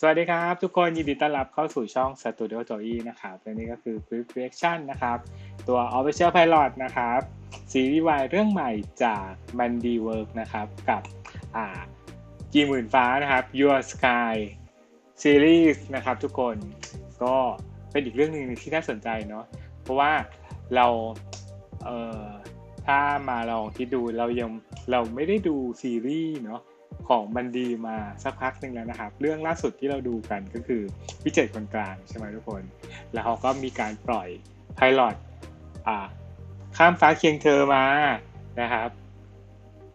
สวัสดีครับทุกคนยินดีต้อนรับเข้าสู่ช่อง Studio Joey นะครับและนี่ก็คือ Quick Reaction นะครับ ตัว Official Pilot นะครับซีรีส์วายเรื่องใหม่จาก Mandy Work นะครับ กับอ่ากีหมื่นฟ้านะครับ Your Sky Series นะครับทุกคนก็เป็นอีกเรื่องหนึ่งที่น่าสนใจเนาะเพราะว่าเราเอ่อถ้ามาลองคิดดูเรายังเราไม่ได้ดูซีรีส์เนาะ ของมันดีมาสักพักหนึ่งแล้วนะครับ เรื่องล่าสุดที่เราดูกันก็คือวิจัยคนกลางใช่ไหมทุกคน แล้วเขาก็มีการปล่อยไพลอตข้ามฟ้าเคียงเธอมานะครับ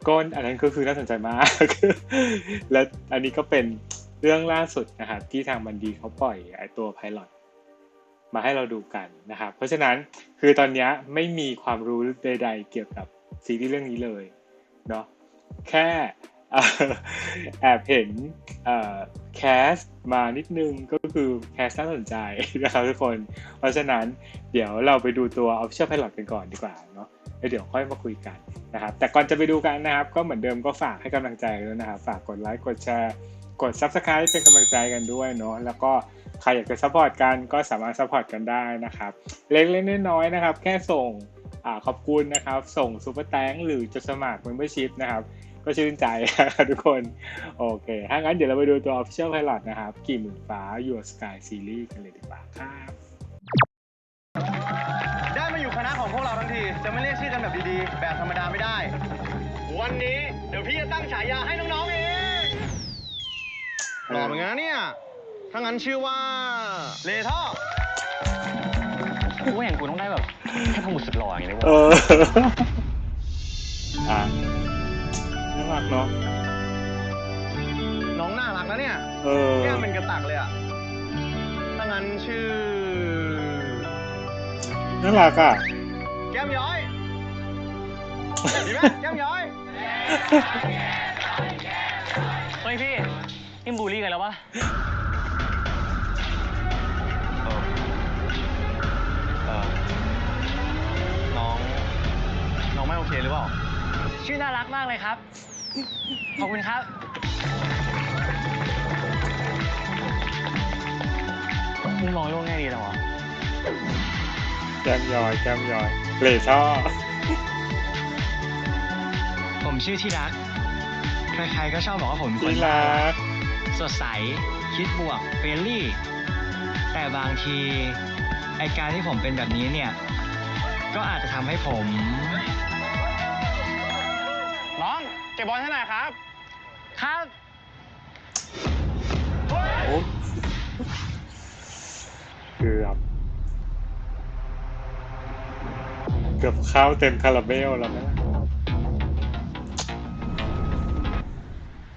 ก้นอันนั้นก็คือน่าสนใจมาก และอันนี้ก็เป็นเรื่องล่าสุดนะครับที่ทางมันดีเขาปล่อยไอตัวไพลอตมาให้เราดูกันนะครับ เพราะฉะนั้นคือตอนนี้ไม่มีความรู้ใด ๆ เกี่ยวกับซีรีส์เรื่องนี้เลยเนาะแค่ แอบเห็นแคสมานิดนึงก็คือแคสน่าสนใจนะครับทุกคน เพราะฉะนั้นเดี๋ยวเราไปดูตัว Official Pilot กันก่อนดีกว่าเนาะแล้วเดี๋ยวค่อยมาคุยกันนะครับ แต่ก่อนจะไปดูกันนะครับ ก็เหมือนเดิมก็ฝากให้กำลังใจด้วยนะครับ ฝากกดไลค์กดแชร์กด Subscribe เป็นกำลังใจกันด้วยเนาะแล้วก็ใครอยากจะซัพพอร์ตกันก็สามารถซัพพอร์ตกันได้นะครับ เล็กๆน้อยๆนะครับ แค่ส่งอขอบคุณนะครับ ส่งซูเปอร์แตงหรือจะสมัคร Membership นะครับ ก็ชื่นใจนะครับทุกคน โอเค ถ้างั้นเดี๋ยวเราไปดูตัว Official Pilot นะครับ กี่หมื่นฟ้า Your Sky Series กันเลยดีกว่าครับได้มาอยู่คณะของพวกเราทั้งที จะไม่เรียกชื่อกันแบบดีๆ แบบธรรมดาไม่ได้ วันนี้เดี๋ยวพี่จะตั้งฉายาให้น้องๆเองหล่อเหมือนกันนะเนี่ย ถ้างั้นชื่อว่า เลท่อกูว่าอย่างกูต้องได้แบบแค่พมุดสุดหล่ออย่างนี้เลยเอวะออะน่า รักเนาะ น้องน่ารักนะเนี่ยเออแก้มเป็นกระตักเลยอะถ้างั้นชื่อ น่ารักอะ แก้มย้อย ดีไหมแก้มย้อย เฮ้ยพี่นี่บูลลี่กันแล้ววะเออน้อง น้องไม่โอเคหรือเปล่า ชื่อน่ารักมากเลยครับ ขอบคุณครับ มึงมองโลกแง่ดีจังวะแก้มย้อยแก้มย้อยเลชอบผมชื่อที่รัก ใครๆก็ชอบบอกว่าผมเป็นคนที่รักสดใส คิดบวกเฟรนลี่ แต่บางทีไอการที่ผมเป็นแบบนี้เนี่ย ก็อาจจะทำให้ผมน้อง เก็บบอลให้หน่อยครับ ครับ โอ้เกือบ เกือบเข้าเต็มคาราเบลแล้วนะ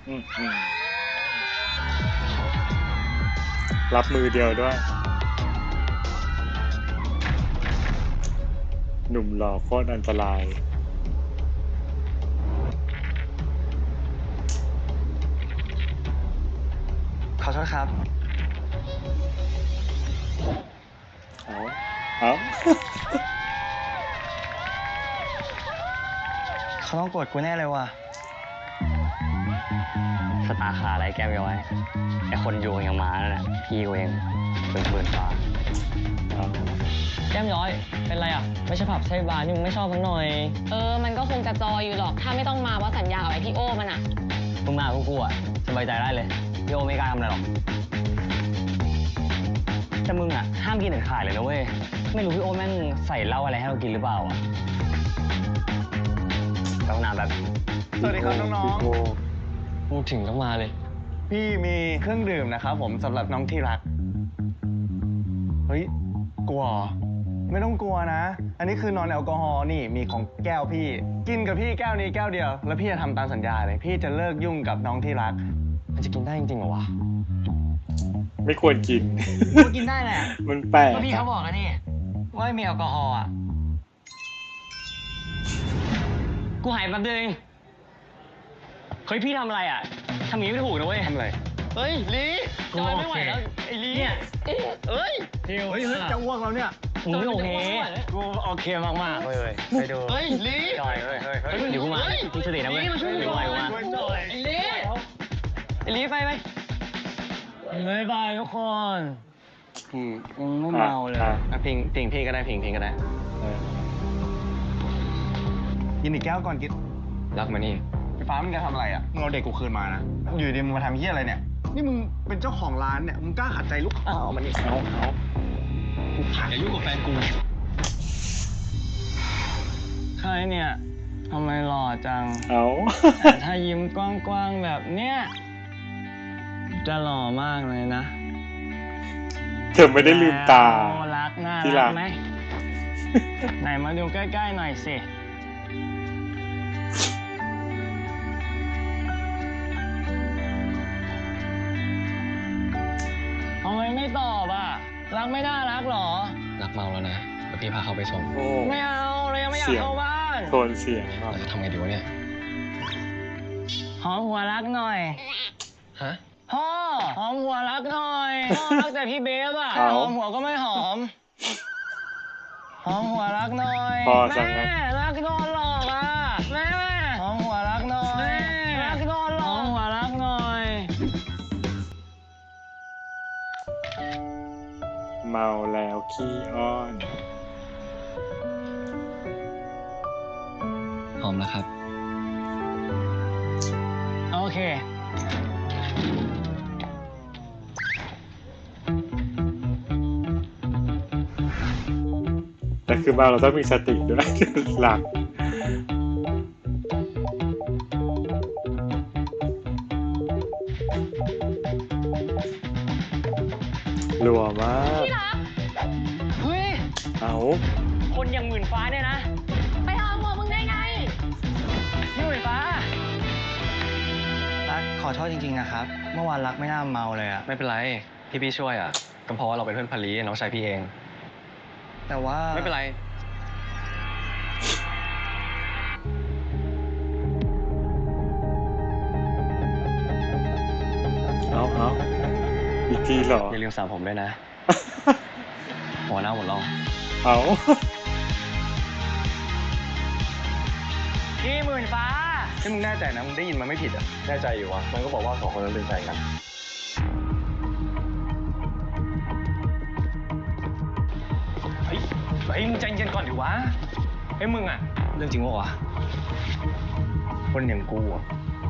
อืมอืมรับมือเดียวด้วย หนุ่มหล่อโคตรอันตราย อโทษครับเอาเอาเขาต้องโกรธกูแน่เลยว่ะ สตาร์ขาอะไรแก้มย้อยไอคนอยู่ยังมานั่นแหละพี่กูเองเป็นหมื่นฟ้าเอาแก้มย้อย เป็นไรอะ ไม่ใช่ผับใช่บาร์นี่มึงไม่ชอบมันหน่อย เออ มันก็คงจะจอยอยู่หรอก ถ้าไม่ต้องมาว่าสัญญากับไอพี่โอ้มันอะมึงมาพวกกูอะสบายใจได้เลย พี่โอไม่กล้าทำอะไรหรอก แต่มึงอะ ห้ามกินเด็ดขาดเลยนะเว้ย ไม่รู้พี่โอแม่งใส่เหล้าอะไรให้เรากินหรือเปล่าอะไปห้องน้ำแบบสวัสดีครับน้องโอ้พูดถึงต้องมาเลยๆพี่มีเครื่องดื่มนะครับผมสำหรับน้องที่รัก เฮ้ย กลัวเหรอไม่ต้องกลัวนะ อันนี้คือนอนแอลกอฮอล์นี่มีของแก้วพี่ กินกับพี่แก้วนี้แก้วเดียว แล้วพี่จะทำตามสัญญาเลย พี่จะเลิกยุ่งกับน้องที่รัก มันจะกินได้จริงๆเหรอวะไม่ควรกิน กูกินได้แหละมันแปลกก็พี่อะเขาบอกแล้วนี่ว่าไม่มีแอลกอฮอล์อะ กูหายแป๊บนึงเฮ้ยพี่ทำอะไรอะทำอย่างนี้ไม่ถูกนะเว้ยทำอะไร เฮ้ยลีจอยไม่ไหวแล้วไอ้ลีเนี่ยเอ้ยเฮ้ยเฮ้ยจะอ้วกแล้วเนี่ยมึงไม่โอเคกูโอเคมากๆเว้ยเว้ยไปดูเฮ้ยลีจอยเฮ้ยเฮ้ยเฮ้ยเดี๋ยวกูมามึงสตินะเว้ยลีมาช่วยเดี๋ยวกูมาช่วยจอยไอ้ลีไอ้ ลีไปไปบ๊ายบายทุกคนอืมยังไม่เมาเลยอะอะพิงพิงพี่ก็ได้พิงพิงก็ได้เออกินอีกแก้วก่อนกินรักมานี่พี่ฟ้ามึงจะทำอะไรอะมึงเอาเด็กกูคืนมานะ อยู่ดีมึงมาทำเหี้ยอะไรเนี่ย นี่มึงเป็นเจ้าของร้านเนี่ย มึงกล้าขัดใจลูกค้าเอามานี่เอาเอากูขัดอย่ายุ่งกับแฟนกู ใครเนี่ยทำไมหล่อจัง เอา แต่ถ้ายิ้มกว้างๆแบบเนี้ย จะหล่อมากเลยนะเธอไม่ได้ลืมตาแล้วรักน่าที่รัรัก กไหมไหนมาดูใกล้ๆหน่อยสิ ทำไมไม่ตอบอะ รักไม่น่ารักหรอ รักเมาแล้วนะเดี๋ยวพี่พาเขาไปส่งโอ้ ไม่เอาเรายังไม่อยากเสียง เข้าบ้าน โทนเสียงแบบเราจะทำไงดีวะเนี่ย หอมหัวรักหน่อย ฮะ พ่อหอมหัวรักหน่อยพ่อรักแต่พี่เบฟอะเอาหอมหัวก็ไม่หอมหอมหัวรักหน่อยพอจังนะ แม่รักโดนหลอกอะแม่หอมหัวรักหน่อยรักโดนหลอกหอมหัวรักหน่อย เมาแล้วขี้อ้อน หอมแล้วครับ โอเค แต่คือเมาเราต้องมีสติด้วยหลักรัวมากเฮ้ย เอาคนอย่างหมื่นฟ้าเนี่ยนะ ไปหาหมอมึงได้ไงนี่หมื่นฟ้า รักขอโทษจริงๆนะครับ เมื่อวานรักไม่น่าเมาเลยอะไม่เป็นไรที่พี่ช่วยอะก็เพราะว่าเราเป็นเพื่อนพารีน้องชายพี่เอง แต่ว่า ไม่เป็นไร เอาเอาอีกทีเหรอ อย่าลืมสามผมด้วยนะ หัวหน้าหัวล่อเอาพี่หมื่นฟ้า ที่มึงแน่ใจนะ มึงได้ยินมันไม่ผิดอะ แน่ใจอยู่วะ มันก็บอกว่าสองคนนั้นเป็นแฟนกัน ฮ้ยมึงใจเย็นก่อนดิวะเฮ้ยมึงอะเรื่องจริงวะวะคนอย่างกูอะ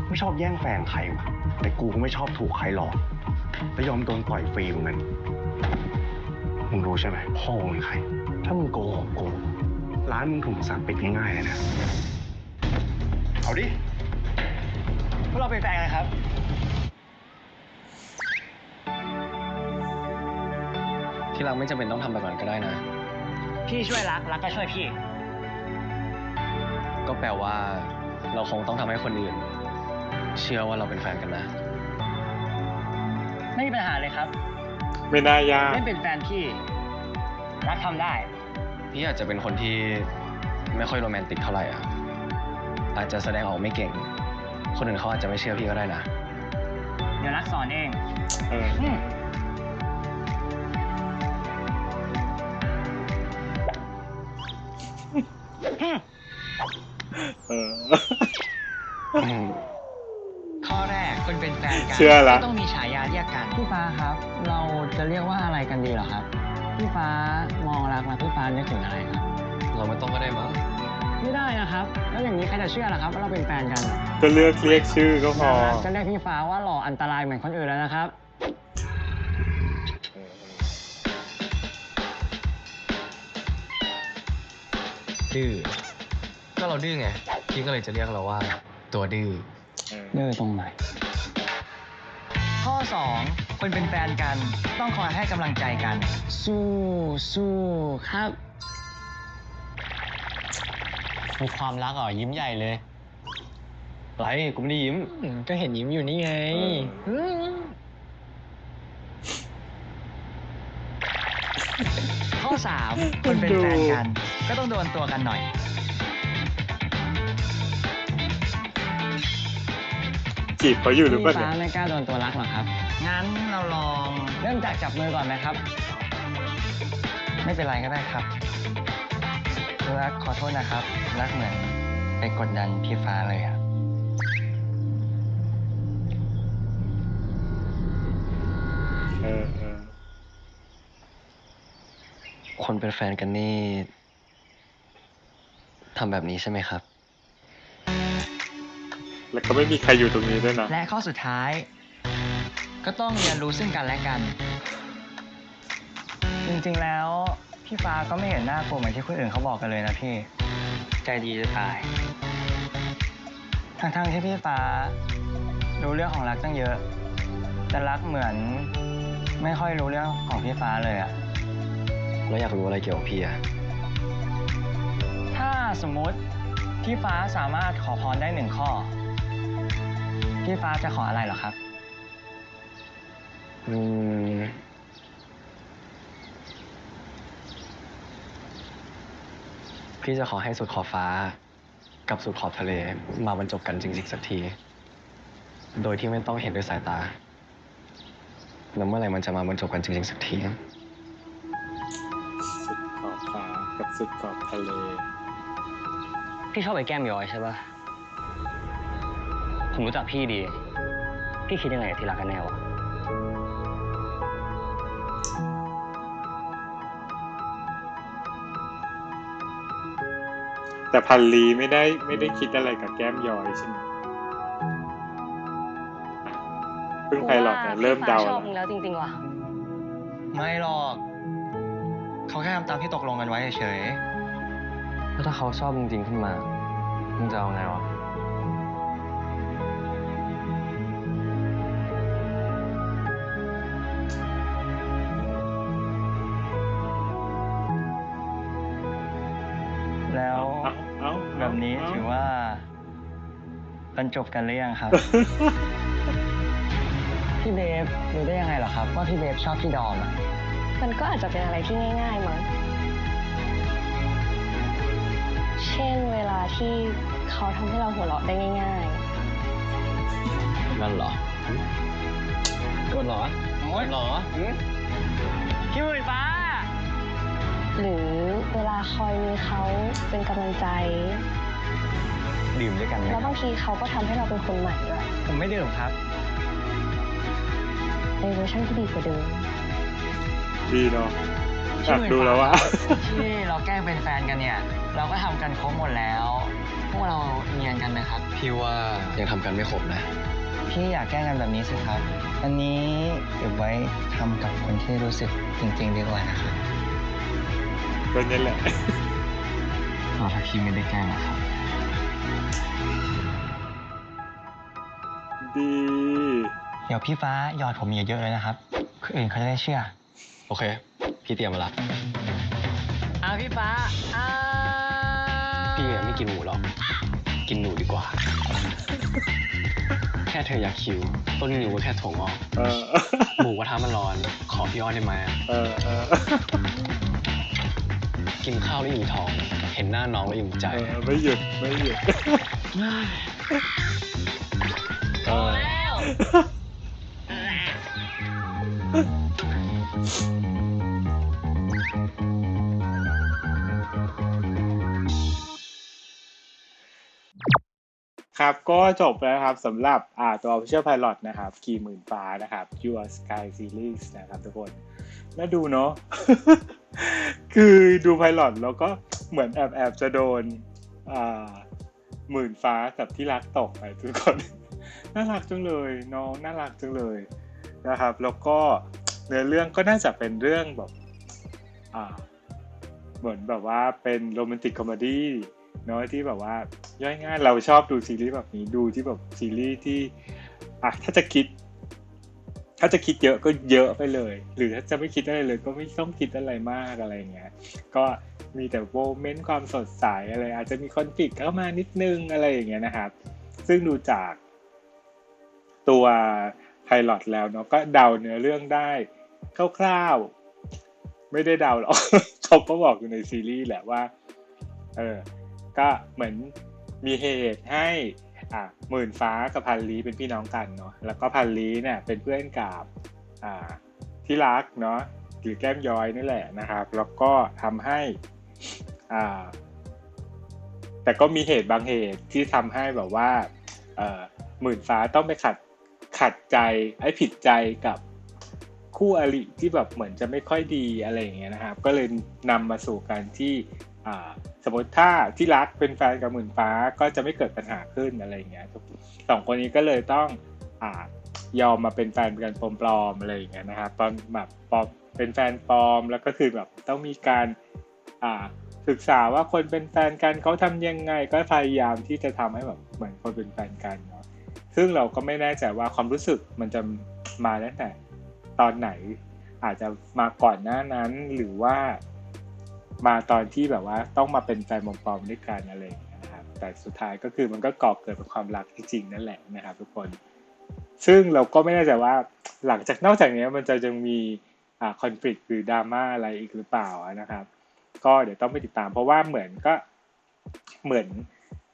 ไม่ชอบแย่งแฟนใครวะแต่กูก็ไม่ชอบถูกใครหลอกและยอมโดนปล่อยฟรีเหมือนกันมึงรู้ใช่ไหมพ่อมึงเป็นใคร ถ้ามึงโกหกกูร้านมึงถูกสั่งปิดง่ายๆเลยนะ เอาดิพวกเราเป็นแฟนกันครับที่รักไม่จำเป็นต้องทำแบบนั้นก็ได้นะ พี่ช่วยรักรักก็ช่วยพี่ ก็แปลว่า เราคงต้องทำให้คนอื่น เชื่อว่าเราเป็นแฟนกันนะ ไม่มีปัญหาเลยครับไม่น่ายากไม่เป็นแฟนพี่ รักทำได้ พี่อาจจะเป็นคนที่ไม่ค่อยโรแมนติกเท่าไหร่อะ อาจจะแสดงออกไม่เก่ง คนอื่นเขาอาจจะไม่เชื่อพี่ก็ได้นะ เดี๋ยวรักสอนเอง เออ อืม ข้อแรกคนเป็นแฟนกันเชื่อละก็ต้องมีฉายาเรียกกันพี่ฟ้าครับ เราจะเรียกว่าอะไรกันดีเหรอครับ พี่ฟ้ามองรักมาพี่ฟ้านึกถึงอะไรครับ เราไม่ต้องก็ได้มั้งไม่ได้นะครับ แล้วอย่างนี้ใครจะเชื่อล่ะครับว่าเราเป็นแฟนกันก็เลือกเรียกชื่อก็พอ นะครับจะเรียกพี่ฟ้าว่าหล่ออันตรายเหมือนคนอื่นแล้วนะครับ ดื้อ ก็เราดื้อไงพี่ก็เลยจะเรียกเราว่า ตัวดื้อเออเนื้อตรงไหน ข้อ 2 คนเป็นแฟนกัน ต้องคอยให้กำลังใจกัน สู้สู้ครับมีความรักอะยิ้มใหญ่เลยไรกูไม่ได้ยิ้ม ก็เห็นยิ้มอยู่นี่ไงเออข้อ 3 คนเป็นแฟนกัน ก็ต้องโดนตัวกันหน่อยีบเขาอยู่หรือเปล่าพี่ฟ้าไม่กล้าโดนตัวรักหรอกครับ งั้นเราลอง เริ่มจากจับมือก่อนไหมครับ ไม่เป็นไรก็ได้ครับรักขอโทษนะครับ รักเหมือนไปกดดันพี่ฟ้าเลยอะเออคนเป็นแฟนกันนี่ทำแบบนี้ใช่ไหมครับ แล้วก็ไม่มีใครอยู่ตรงนี้ด้วยนะและข้อสุดท้าย ก็ต้องเรียนรู้ซึ่งกันและกัน จริงๆแล้ว พี่ฟ้าก็ไม่เห็นหน้ากลัวเหมือนที่คนอื่นเขาบอกกันเลยนะพี่ ใจดีจะตาย ทั้งๆที่พี่ฟ้า รู้เรื่องของรักตั้งเยอะ แต่รักเหมือน ไม่ค่อยรู้เรื่องของพี่ฟ้าเลยอะแล้วอยากรู้อะไรเกี่ยวกับพี่อะถ้าสมมุติพี่ฟ้าสามารถขอพรได้หนึ่งข้อ พี่ฟ้าจะขออะไรเหรอครับ อืม พี่จะขอให้สุดขอบฟ้า กับสุดขอบทะเลมาบรรจบกันจริงๆสักที โดยที่ไม่ต้องเห็นด้วยสายตา แล้วเมื่อไหร่มันจะมาบรรจบกันจริงๆสักที สุดขอบฟ้ากับสุดขอบทะเล พี่ชอบไปแก้มย้อยใช่ปะ ผมรู้จักพี่ดี พี่คิดยังไงกับที่รักกันแน่วะ แต่พันลีไม่ได้ไม่ได้คิดอะไรกับแก้มย้อยใช่ไหมเพิ่งไพลอตเนี่ยเริ่มเดาชแล้อวบมึงแล้วจริงๆว่ะ ไม่หรอก เขาแค่ทำตามที่ตกลงกันไว้เฉยแล้วถ้าเขาชอบจริงๆขึ้นมา มึงจะเอาไงวะ แล้วเอ้าเอ้าแบบนี้เอ้ถือว่าบรรจบกันหรือยังครับ พี่เบฟรู้ได้ยังไงเหรอครับว่าพี่เบฟชอบพี่ดอมอะมันก็อาจจะเป็นอะไรที่ง่าย ๆ มั้ง เช่นเวลาที่เขาทำให้เราหัวเราะได้ง่ายนั่นเหรอ กดหรอโอ๊ยหรอพี่หมื่นฟ้าๆ หรือเวลาคอยมีเขาเป็นกำลังใจ ดื่มด้วยกันไหมแล้วบางทีเขาก็ทำให้เราเป็นคนใหม่ด้วยผมไม่ดื่มครับ ในเวอร์ชันที่ดีกว่าเดิมดีเนาะอยากดูแล้วว่าที่เราแกล้งเป็นแฟนกันเนี่ย เราก็ทำกันครบหมดแล้ว พวกเราเนียนกันไหมครับ พี่ว่ายังทำกันไม่ครบนะ พี่อยากแกล้งกันแบบนี้สิครับ อันนี้เก็บไว้ทำกับคนที่รู้สึกจริง ๆ ดีกว่านะครับ ก็นี่แหละเราถ้าพี่ไม่ได้แกล้งนะครับ ดี เดี๋ยวพี่ฟ้าหยอดผมเยอะๆเลยนะครับคนอื่นเขาจะได้เชื่อ โอเค พี่เตรียมมาละอะพี่ฟ้าอ่าพี่อะไม่กินหมูหรอก กินหนูดีกว่า แค่เธออยากคิว ต้นนิ้วก็แค่ถั่วงอก เออ หมูกระทะมันร้อน ขอพี่อ้อนได้ไหม เออเออ กินข้าวแล้วอิ่มท้อง เห็นหน้าน้องแล้วอิ่มใจ เออไม่หยุดไม่หยุดพอแล้ว ครับก็จบแล้วครับสำหรับอ่าตัว Official Pilot นะครับกีหมื่นฟ้านะครับ Your Sky Series นะครับทุกคน น่าดูเนาะคือดูไพลอตแล้วก็เหมือนแอบแอบจะโดนอ่าหมื่นฟ้ากับที่รักตกไปทุกคนน่ารักจังเลยน้องน่ารักจังเลยนะครับ แล้วก็เนื้อเรื่องก็น่าจะเป็นเรื่องแบบอ่าเหมือนแบบว่าเป็นโรแมนติกคอมเมดี้เนาะที่แบบว่าย่อยง่ายเราชอบดูซีรีส์แบบนี้ดูที่แบบซีรีส์ที่อะถ้าจะคิด ถ้าจะคิดเยอะก็เยอะไปเลย หรือถ้าจะไม่คิดอะไรเลย ก็ไม่ต้องคิดอะไรมากอะไรเงี้ย ก็มีแต่โมเมนต์ความสดใสอะไร อาจจะมีคอนฟ lict เข้ามานิดนึงอะไรอย่างเงี้ยนะครับ ซึ่งดูจากตัวไพลอตแล้วเนาะก็เดาเนื้อเรื่องได้คร่าวๆ ไม่ได้เดาหรอกเขาก็บอกอยู่ในซีรีส์แหละว่า เออ ก็เหมือนมีเหตุให้ อะหมื่นฟ้ากับพันลีเป็นพี่น้องกันเนาะแล้วก็พันลีเนี่ยเป็นเพื่อนกับอ่าที่รักเนาะหรือแก้มย้อยนี่แหละนะครับ แล้วก็ทำให้อ่าแต่ก็มีเหตุบางเหตุที่ทำให้แบบว่าเอ่อหมื่นฟ้าต้องไปขัดขัดใจไอ้ผิดใจกับคู่อริที่แบบเหมือนจะไม่ค่อยดีอะไรอย่างเงี้ยนะครับ ก็เลยนำมาสู่การที่ สมมติถ้าที่รักเป็นแฟนกับหมื่นฟ้าก็จะไม่เกิดปัญหาขึ้นอะไรอย่างเงี้ยสองคนนี้ก็เลยต้องอ่ายอมมาเป็นแฟนกันปลอมๆอะไรอย่างเงี้ยนะครับตอนแบบปลอมเป็นแฟนปลอมแล้วก็คือแบบต้องมีการอ่าศึกษาว่าคนเป็นแฟนกันเขาทำยังไง ก็พยายามที่จะทำให้แบบเหมือนคนเป็นแฟนกันเนาะซึ่งเราก็ไม่แน่ใจว่าความรู้สึกมันจะมาตั้งแต่ตอนไหน อาจจะมาก่อนหน้านั้นหรือว่า มาตอนที่แบบว่าต้องมาเป็นแฟนปลอมๆด้วยกันอะไรอย่างเงี้ยนะครับแต่สุดท้ายก็คือมันก็ก่อเกิดเป็นความรักที่จริงนั่นแหละนะครับ ทุกคน ซึ่งเราก็ไม่แน่ใจว่าหลังจากนอกจากนี้มันจะยังมีอ่าคอนฟ lict หรือดราม่าอะไรอีกหรือเปล่านะครับ ก็เดี๋ยวต้องไปติดตาม เพราะว่าเหมือนก็เหมือน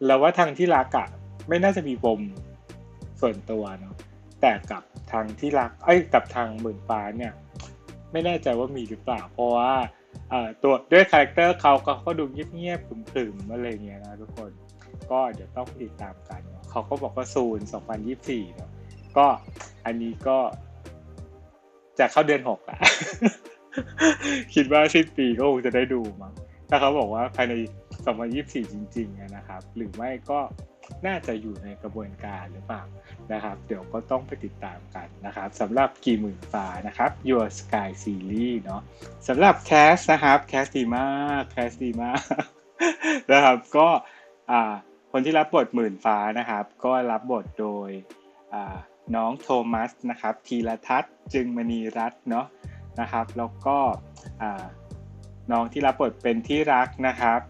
เราว่าทางที่รักอะไม่น่าจะมีปมส่วนตัวเนาะแต่กับทางที่รัก เอ้ยกับทางหมื่นฟ้าเนี่ย ไม่แน่ใจว่ามีหรือเปล่า เพราะว่า เอ่อตัวด้วยคาแรคเตอร์เขาก็เขาดูเงียบๆขรึมๆอะไรเงี้ยนะทุกคน ก็เดี๋ยวต้องติดตามกันเนาะเขาก็บอกว่าซูน2024เนาะก็อันนี้ก็จะเข้าเดือนหกอะคิดว่าสิ้นปีก็คงจะได้ดูมั้งถ้าเขาบอกว่าภายใน 2024 จริงๆนะครับ หรือไม่ก็ น่าจะอยู่ในกระบวนการหรือเปล่านะครับ เดี๋ยวก็ต้องไปติดตามกันนะครับสำหรับกี่หมื่นฟ้านะครับ Your Sky Series เนาะสำหรับแคสนะครับแคสดีมากแคสดีมากนะครับก็อ่าคนที่รับบทหมื่นฟ้านะครับ ก็รับบทโดยอ่าน้องโทมัสนะครับธีรทัศน์จึงมณีรัตน์เนาะนะครับ แล้วก็อ่าน้องที่รับบทเป็นที่รักนะครับ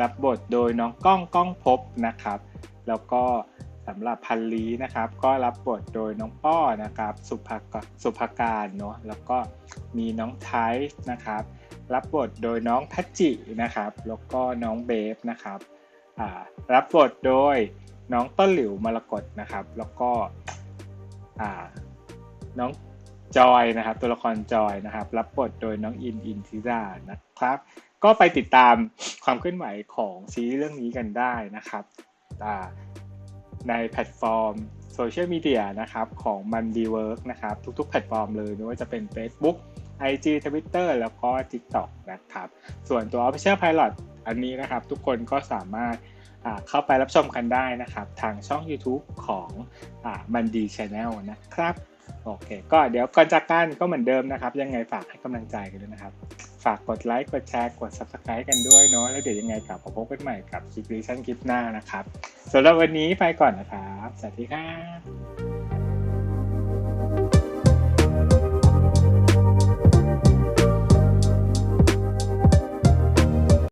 รับบทโดยน้องก้องก้องพบนะครับ แล้วก็สำหรับพันลีนะครับ ก็รับบทโดยน้องป้อนะครับ สุภากสุภาการเนาะแล้วก็มีน้องไทส์นะครับ รับบทโดยน้องพัจจินะครับ แล้วก็น้องเบฟนะครับรับบทโดยน้องต้นหลิวมรกตนะครับ แล้วก็น้องจอยนะครับ ตัวละครจอยนะครับ รับบทโดยน้องอินอินทิรานะครับ ก็ไปติดตามความเคลื่อนไหวของซีรีส์เรื่องนี้กันได้นะครับในแพลตฟอร์มโซเชียลมีเดียนะครับของมันดีเวิร์กนะครับ ทุกๆ แพลตฟอร์มเลยไม่ว่าจะเป็น Facebook IG Twitter แล้วก็ TikTok นะครับ ส่วนตัว Official Pilot อันนี้นะครับ ทุกคนก็สามารถเข้าไปรับชมกันได้นะครับ ทางช่อง YouTube ของมันดีช n แนลนะครับ โอเค ก็เดี๋ยวก่อนจากกันก็เหมือนเดิมนะครับ ยังไงฝากให้กำลังใจกันด้วยนะครับ ฝากกดไลค์กดแชร์กด Subscribe กันด้วยเนาะแล้วเดี๋ยวยังไงกลับมาพบกันใหม่กับคลิปรีชั่นคลิปหน้านะครับสำหรับวันนี้ไปก่อนนะครับ สวัสดีครับ